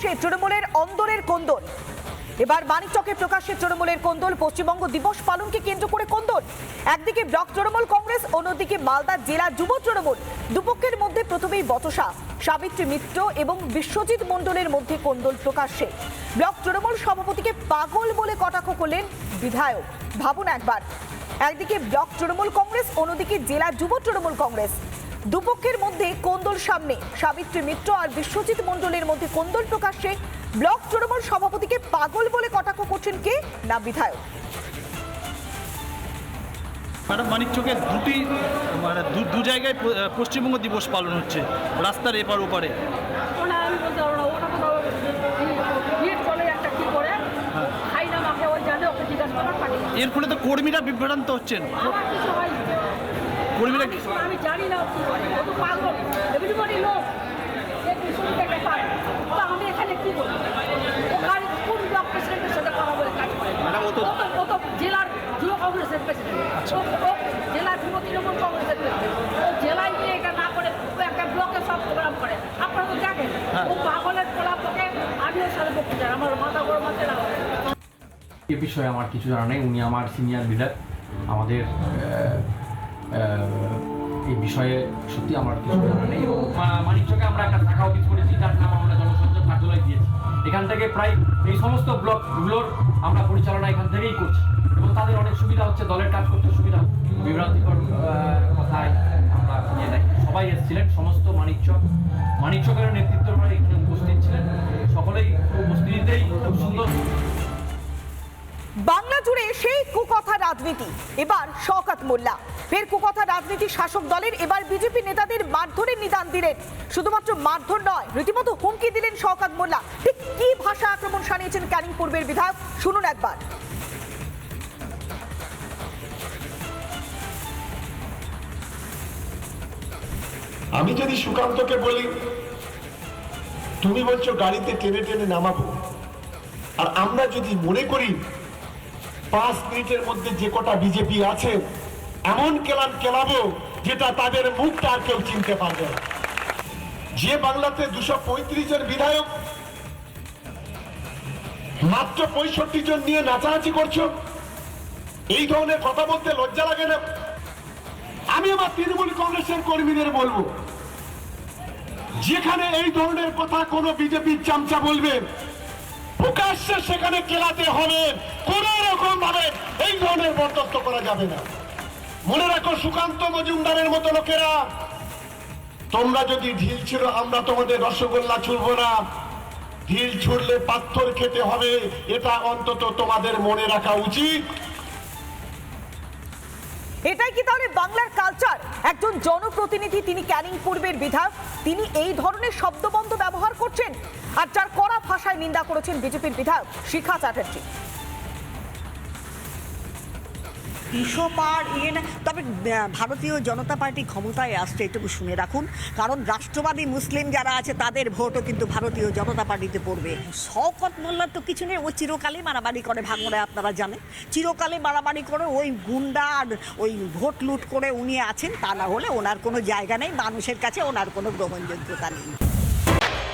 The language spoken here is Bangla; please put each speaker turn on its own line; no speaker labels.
প্রকাশ্যে তৃণমূলের অন্দরের কোন্দল। এবার মানিকচকে প্রকাশ্যে তৃণমূলের কোন্দল, পশ্চিমবঙ্গ দিবস পালনকে কেন্দ্র করে কোন্দল। একদিকে ব্লক তৃণমূল কংগ্রেস, অন্যদিকে মালদা জেলা যুব তৃণমূল। দুপক্ষের মধ্যে প্রথমেই বচসা, সাবিত্রী মিত্র এবং বিশ্বজিৎ মণ্ডলের মধ্যে কোন্দল প্রকাশ্যে। ব্লক তৃণমূল সভাপতিকে পাগল বলে কটাক্ষ করলেন বিধায়ক। ভাবুন একবার, একদিকে ব্লক তৃণমূল কংগ্রেস, অন্যদিকে জেলা যুব তৃণমূল কংগ্রেস। দুপক্ষের মধ্যে কোন্দল সামনে। সাবিত্রী মিত্র আর বিশ্বজিৎ মণ্ডলের মধ্যে কোন্দল প্রকাশ্যে। ব্লক তৃণমূল সভাপতিকে পাগল বলে কটাক্ষ করছেন কে? না বিধায়ক।
ম্যাডাম মানিকচকের দুটি মানে দু দু জায়গায় পশ্চিমবঙ্গ দিবস পালন হচ্ছে রাস্তার এপার ওপারে।
পারি
এর ফলে তো কর্মীরা বিভ্রান্ত হচ্ছেন। কর্মীরা
জানি না কি করে ও তো পাগল এভরিবডি লোক পায়। তো আমি এখানে কি ও কার কোন ব্লক প্রেসিডেন্টের সাথে কথা বলে কাজ করে?
ম্যাডাম, ও তো-
ও তো জেলার যুব কংগ্রেসের প্রেসিডেন্ট ও জেলার যুব তৃণমূল কংগ্রেসের প্রেসিডেন্ট ও জেলায় গিয়ে এটা না করে ও একটা ব্লকে সব প্রোগ্রাম করে। আপনারা তো দেখেন
হ্যাঁ।
ও পাগলের পোলাপকে আমিও সাথে চাই। আমার মাথা গরম আছে না?
এ বিষয়ে আমার কিছু জানা নেই। উনি আমার সিনিয়র লিডার আমাদের এই বিষয়ে সত্যি আমার কিছু জানা নেই। এবং মানিকচকে আমরা একটা শাখা অফিস করেছি, যার নাম আমরা জনসংযোগ কার্যালয় দিয়েছি। এখান থেকে প্রায় এই সমস্ত ব্লকগুলোর আমরা পরিচালনা এখান থেকেই করছি। এবং তাদের অনেক সুবিধা হচ্ছে, দলের কাজ করতে সুবিধা। বিভ্রান্তিকর কথায় আমরা নিয়ে নেই। সবাই এসেছিলেন, সমস্ত মানিকচক মানিকচকের নেতৃত্বরা এখানে উপস্থিত ছিলেন। সকলেই উপস্থিতিতেই খুব সুন্দর
বাংলা জুড়ে সেই কুকথা রাজনীতি। এবার শওকত মোল্লা। ফের কুকথা রাজনীতি শাসক দলের এবার বিজেপি নেতাদের মারধরের নিদান দিলেন। শুধুমাত্র মারধর নয়, রীতিমতো হুমকি দিলেন শওকত মোল্লা। ঠিক কি ভাষা আক্রমণ সানিয়েছেন ক্যানিং পূর্বের বিধায়ক? শুনুন একবার।
আমি যদি সুকান্তকে বলি, তুমি বলছো গাড়িতে টেনে টেনে নামাবো। আর আমরা যদি মনে করি পাঁচ মিনিটের মধ্যে যে কটা বিজেপি আছে, এমন কেলান কেলাবো যেটা তাদের মুখটা আর কেউ চিনতে পারবে যে বাংলাতে দুশো পঁয়ত্রিশ জন বিধায়ক, মাত্র পঁয়ষট্টি জন নিয়ে নাচানাচি করছ, এই ধরনের কথা বলতে লজ্জা লাগে না? আমি আমার তৃণমূল কংগ্রেসের কর্মীদের বলব, যেখানে এই ধরনের কথা কোন বিজেপির চামচা বলবে প্রকাশ্যে সেখানে কেলাতে হবে। কোন রকম ভাবে এই ধরনের বরদাস্ত করা যাবে না। মনে রাখো, সুকান্ত মজুমদারের মতো লোকেরা, তোমরা যদি ঢিল ছিল আমরা তোমাদের রসগোল্লা ছুড়বো না। ঢিল ছুড়লে পাথর খেতে হবে, এটা অন্তত তোমাদের মনে রাখা উচিত।
এটাই কি তাহলে বাংলার কালচার? একজন জনপ্রতিনিধি, তিনি ক্যানিং পূর্বের বিধায়ক, তিনি এই ধরনের শব্দবন্ধ ব্যবহার করছেন? আর যার কড়া ভাষায় নিন্দা করেছেন বিজেপির বিধায়ক শিখা চ্যাটার্জি।
তবে ভারতীয় জনতা পার্টি ক্ষমতায় আসছে এটুকু শুনে রাখুন। কারণ রাষ্ট্রবাদী মুসলিম যারা আছে, তাদের ভোটও কিন্তু ভারতীয় জনতা পার্টিতে পড়বে। শওকত মোল্লার তো কিছু নেই, ও চিরকালই মারামারি করে ভাঙড়ে, আপনারা জানেন। চিরকালে মারামারি করে ওই গুন্ডা আর ওই ভোট লুট করে উনি আছেন, তা না হলে ওনার কোনো জায়গা নেই, মানুষের কাছে ওনার কোনো গ্রহণযোগ্যতা নেই।